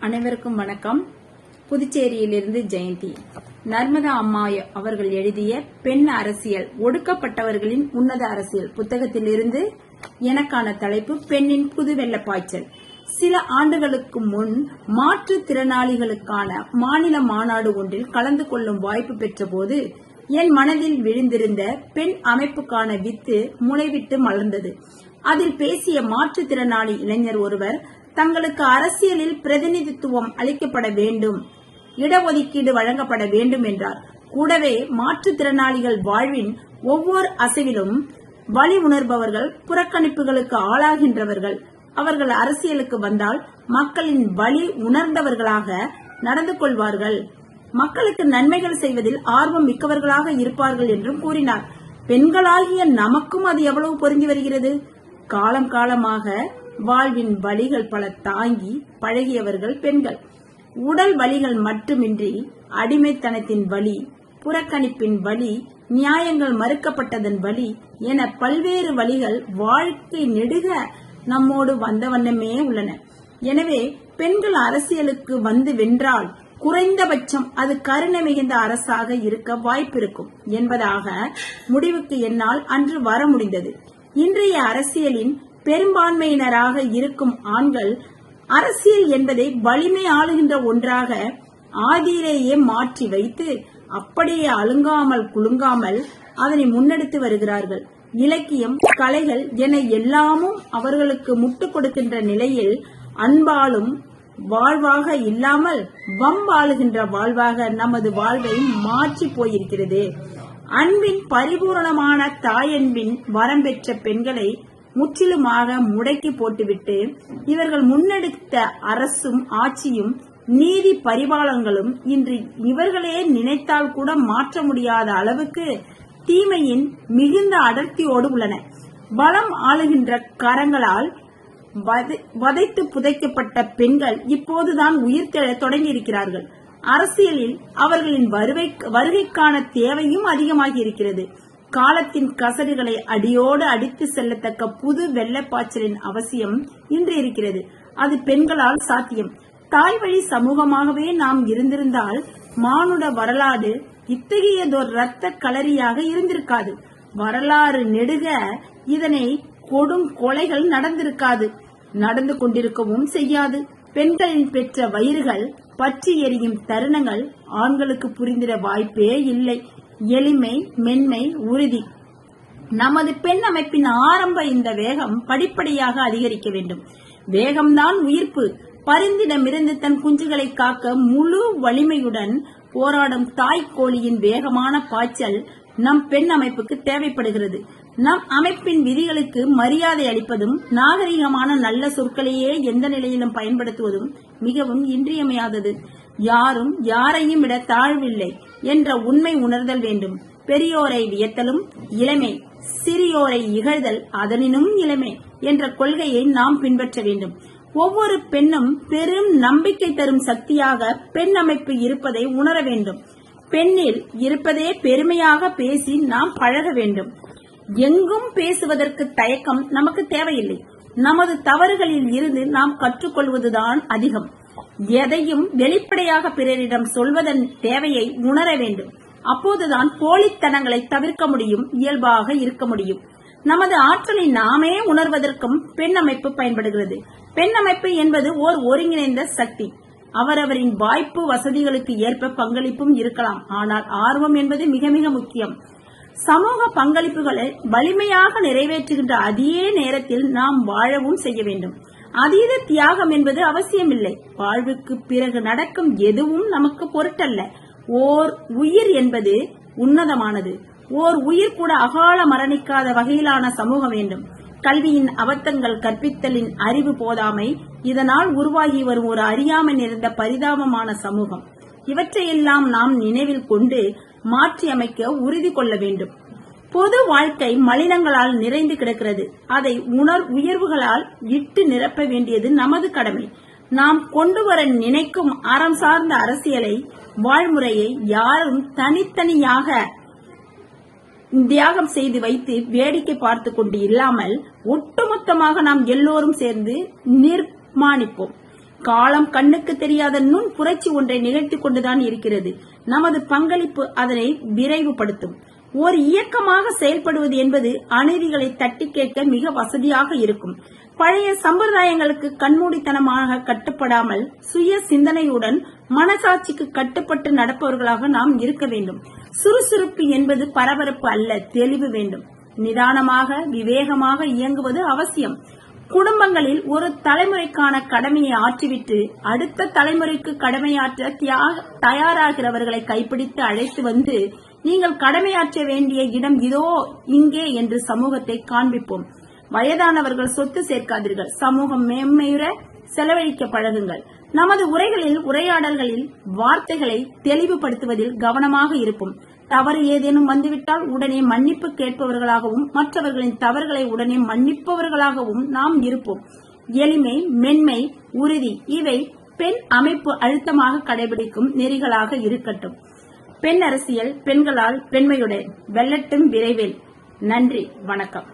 அனைவருக்கும் வணக்கம். புதுச்சேரியிலிருந்து ஜெயந்தி. நர்மதா அம்மா அவர்கள் எழுதிய பெண் அரசியல் ஒடுக்கப்பட்டவர்களின் உன்னத அரசியல் புத்தகத்திலிருந்து எனக்கான தலைப்பு பெண்ணின் புது வெள்ளப்பாய்ச்சல் சில ஆண்டுகளுக்கு முன் மாற்றுத்திறனாளிகளுக்கான மாநில மாநாடு ஒன்றில் கலந்து கொள்ளும் வாய்ப்பு பெற்றபோது என் மனதில் விழுந்திருந்த பெண் அமைப்புக்கான வித்து முளைவிட்டு மலர்ந்தது. அதில் பேசிய மாற்றுத்திறனாளி இளைஞர் ஒருவர் தங்களுக்கு அரசியலில் பிரதிநிதித்துவம் அளிக்கப்பட வேண்டும். இடஒதுக்கீடு வழங்கப்பட வேண்டும் என்றார். கூடவே மாற்றுத்திறனாளிகள் வாழ்வின் ஒவ்வொரு அசைவிலும் வழி உணர்பவர்கள் புறக்கணிப்புகளுக்கு ஆளாகின்றவர்கள். அவர்கள் அரசியலுக்கு வந்தால் மக்களின் வழி உணர்ந்தவர்களாக நடந்து கொள்வார்கள். மக்களுக்கு நன்மைகள் செய்வதில் ஆர்வம் மிக்கவர்களாக இருப்பார்கள் என்றும் கூறினார். பெண்களாகிய நமக்கும் அது எவ்வளவு பொருந்தி வருகிறது? காலம் காலமாக வாழ்வின் வழிகள் பல தாங்கி பழகியவர்கள் பெண்கள். உடல் வலிகள் மட்டுமின்றி அடிமைத்தனத்தின் வலி புறக்கணிப்பின் வலி நியாயங்கள் மறுக்கப்பட்டதன் வழி என பல்வேறு வழிகள் வாழ்க்கை நெடுக நம்மோடு வந்த வண்ணமே உள்ளன. எனவே பெண்கள் அரசியலுக்கு வந்து வென்றால் குறைந்தபட்சம் அது கருணை மிகுந்த அரசாக இருக்க வாய்ப்பிருக்கும் என்பதாக முடிவுக்கு என்னால் அன்று வர முடிந்தது. இன்றைய அரசியலின் பெரும்பான்மையினராக இருக்கும் ஆண்கள் அரசியல் என்பதை வலிமை ஆளுகின்ற ஒன்றாக ஆதியிலேயே மாற்றி வைத்து அப்படியே அழுங்காமல் குலுங்காமல் அதனை முன்னெடுத்து வருகிறார்கள். இலக்கியம் கலைகள் என எல்லாமும் அவர்களுக்கு முட்டு கொடுக்கின்ற நிலையில் அன்பாலும் வாழ்வாக இல்லாமல் வம்பாளுகின்ற வாழ்வாக நமது வாழ்வை மாற்றி போயிருக்கிறது. அன்பின் பரிபூரணமான தாயன்பின் வரம் பெற்ற பெண்களை முற்றிலுமாக முடக்கி போட்டுவிட்டு இவர்கள் முன்னெடுத்த அரசும் ஆட்சியும் நீதி பரிபாலங்களும் இன்று இவர்களே நினைத்தால் கூட மாற்ற முடியாத அளவுக்கு தீமையின் மிகுந்த அடர்த்தியோடு உள்ளன. பலம் ஆளுகின்ற கரங்களால் வதைத்து புதைக்கப்பட்ட பெண்கள் இப்போதுதான் உயிர்த்தெழ தொடங்கியிருக்கிறார்கள். அரசியலில் அவர்களின் வருகைக்கான தேவையும் அதிகமாகி இருக்கிறது காலத்தின் கசடுகளை அடியோடு அடித்து செல்லத்தக்க புது வெள்ளப்பாய்ச்சலின் அவசியம் இன்று இருக்கிறது. அது பெண்களால் சாத்தியம். தாய் வழி சமூகமாகவே நாம் இருந்திருந்தால் மானுட வரலாறு இத்தகையதொரு இரத்த களரியாக இருந்திருக்காது. வரலாறு நெடுக இதனை கொடும் கொலைகள் நடந்திருக்காது. நடந்து கொண்டிருக்கவும் செய்யாது. பெண்களின் பெற்ற வயிறுகள் பற்றி எரியும் தருணங்கள் ஆண்களுக்கு புரிந்திட வாய்ப்பே இல்லை. எளிமை மென்மை உறுதி. நமது பெண் அமைப்பின் ஆரம்ப இந்த வேகம் படிப்படியாக அதிகரிக்க வேண்டும். வேகம்தான் உயிர்ப்பு. பரிந்திடமிருந்து தன் குஞ்சுகளை காக்க முழு வலிமையுடன் போராடும் தாய் கோழியின் வேகமான பாய்ச்சல் நம் பெண் அமைப்புக்கு தேவைப்படுகிறது. நம் அமைப்பின் விதிகளுக்கு மரியாதை அளிப்பதும் நாகரிகமான நல்ல சொற்களையே எந்த நிலையிலும் பயன்படுத்துவதும் மிகவும் இன்றியமையாதது. யாரும் யாரையும் விட தாழ்வில்லை. என்ற உண்மை உணர்தல் வேண்டும். பெரியோரை வியத்தலும் இளமை சிறியோரை இகழ்தல் அதனினும் இளமை என்ற கொள்கையை நாம் பின்பற்ற வேண்டும். ஒவ்வொரு பெண்ணும் பெரும் நம்பிக்கை தரும் சக்தியாக பெண் அமைப்பு இருப்பதை உணர வேண்டும். பெண்ணில் இருப்பதே பெருமையாக பேசி நாம் பழக வேண்டும். எங்கும் பேசுவதற்கு தயக்கம் நமக்கு தேவையில்லை. நமது தவறுகளில் இருந்து நாம் கற்றுக்கொள்வதுதான் அதிகம். எதையும் வெளிப்படையாக பிறரிடம் சொல்வதன் தேவையை உணர வேண்டும். அப்போதுதான் போலித்தனங்களை தவிர்க்க முடியும் இயல்பாக இருக்க முடியும். நமது ஆற்றலை நாமே உணர்வதற்கும் பெண் அமைப்பு பயன்படுகிறது. பெண் அமைப்பு என்பது ஓர் ஒருங்கிணைந்த சக்தி. அவரவரின் வாய்ப்பு வசதிகளுக்கு ஏற்ப பங்களிப்பும் இருக்கலாம். ஆனால் ஆர்வம் என்பது மிக மிக முக்கியம். சமூக பங்களிப்புகளை வலிமையாக நிறைவேற்றுகின்ற அதே நேரத்தில் நாம் வாழவும் செய்ய வேண்டும். அதீத தியாகம் என்பது அவசியமில்லை. வாழ்வுக்கு பிறகு நடக்கும் எதுவும் நமக்கு பொருட்டல்ல. ஓர் உயிர் என்பது உன்னதமானது. ஓர் உயிர் கூட அகால மரணிக்காத வகையிலான சமூகம் வேண்டும். கல்வியின் அபத்தங்கள் கற்பித்தலின் அறிவு போதாமை இதனால் உருவாகி வரும் ஒரு அறியாமை நிறைந்த பரிதாபமான சமூகம். இவற்றையெல்லாம் நாம் நினைவில் கொண்டு மாற்றி அமைக்க உறுதி கொள்ள வேண்டும். பொது வாழ்க்கை மலினங்களால் நிறைந்து கிடக்கிறது. அதை உணர் உயர்வுகளால் இட்டு நிரப்ப வேண்டியது நமது கடமை. நாம் கொண்டு வர நினைக்கும் அறம் சார்ந்த அரசியலை வாழ்முறையை யாரும் தனித்தனியாக தியாகம் செய்து வைத்து வேடிக்கை பார்த்து கொண்டு இல்லாமல் ஒட்டுமொத்தமாக நாம் எல்லோரும் சேர்ந்து நிர்மாணிப்போம். காலம் கண்ணுக்கு தெரியாத நுண் புரட்சி ஒன்றை நிகழ்த்திக் கொண்டுதான் இருக்கிறது. நமது பங்களிப்பு அதனை விரைவுபடுத்தும். ஒரு இயக்கமாக செயல்படுவது என்பது அநீதிகளை தட்டி கேட்க மிக வசதியாக இருக்கும். பழைய சம்பிரதாயங்களுக்கு கண்மூடித்தனமாக கட்டுப்படாமல் சுய சிந்தனையுடன் மனசாட்சிக்கு கட்டுப்பட்டு நடப்பவர்களாக நாம் இருக்க வேண்டும். சுறுசுறுப்பு என்பது பரபரப்பு அல்ல தெளிவு வேண்டும். நிதானமாக விவேகமாக இயங்குவது அவசியம். குடும்பங்களில் ஒரு தலைமுறைக்கான கடமையை ஆற்றிவிட்டு அடுத்த தலைமுறைக்கு கடமையாற்ற தியாக தயாராகிறவர்களை கைப்பிடித்து அழைத்து வந்து நீங்கள் கடமையாற்ற வேண்டிய இடம் இதோ இங்கே என்று சமூகத்தை காண்பிப்போம். வயதானவர்கள் சொத்து சேர்க்காதீர்கள். சமூகம் மேன்மையுற செலவழிக்க பழகுங்கள். நமது உரைகளில் உரையாடல்களில் வார்த்தைகளை தெளிவுபடுத்துவதில் கவனமாக இருப்போம். தவறு ஏதேனும் வந்துவிட்டால் உடனே மன்னிப்பு கேட்பவர்களாகவும் மற்றவர்களின் தவறுகளை உடனே மன்னிப்பவர்களாகவும் நாம் இருப்போம். எளிமை மென்மை உறுதி இவை பெண் அமைப்பு அழுத்தமாக கடைபிடிக்கும் நெறிகளாக இருக்கட்டும். பெண் அரசியல் பெண்களால் பெண்மையுடன் வெல்லட்டும் விரைவில். நன்றி வணக்கம்.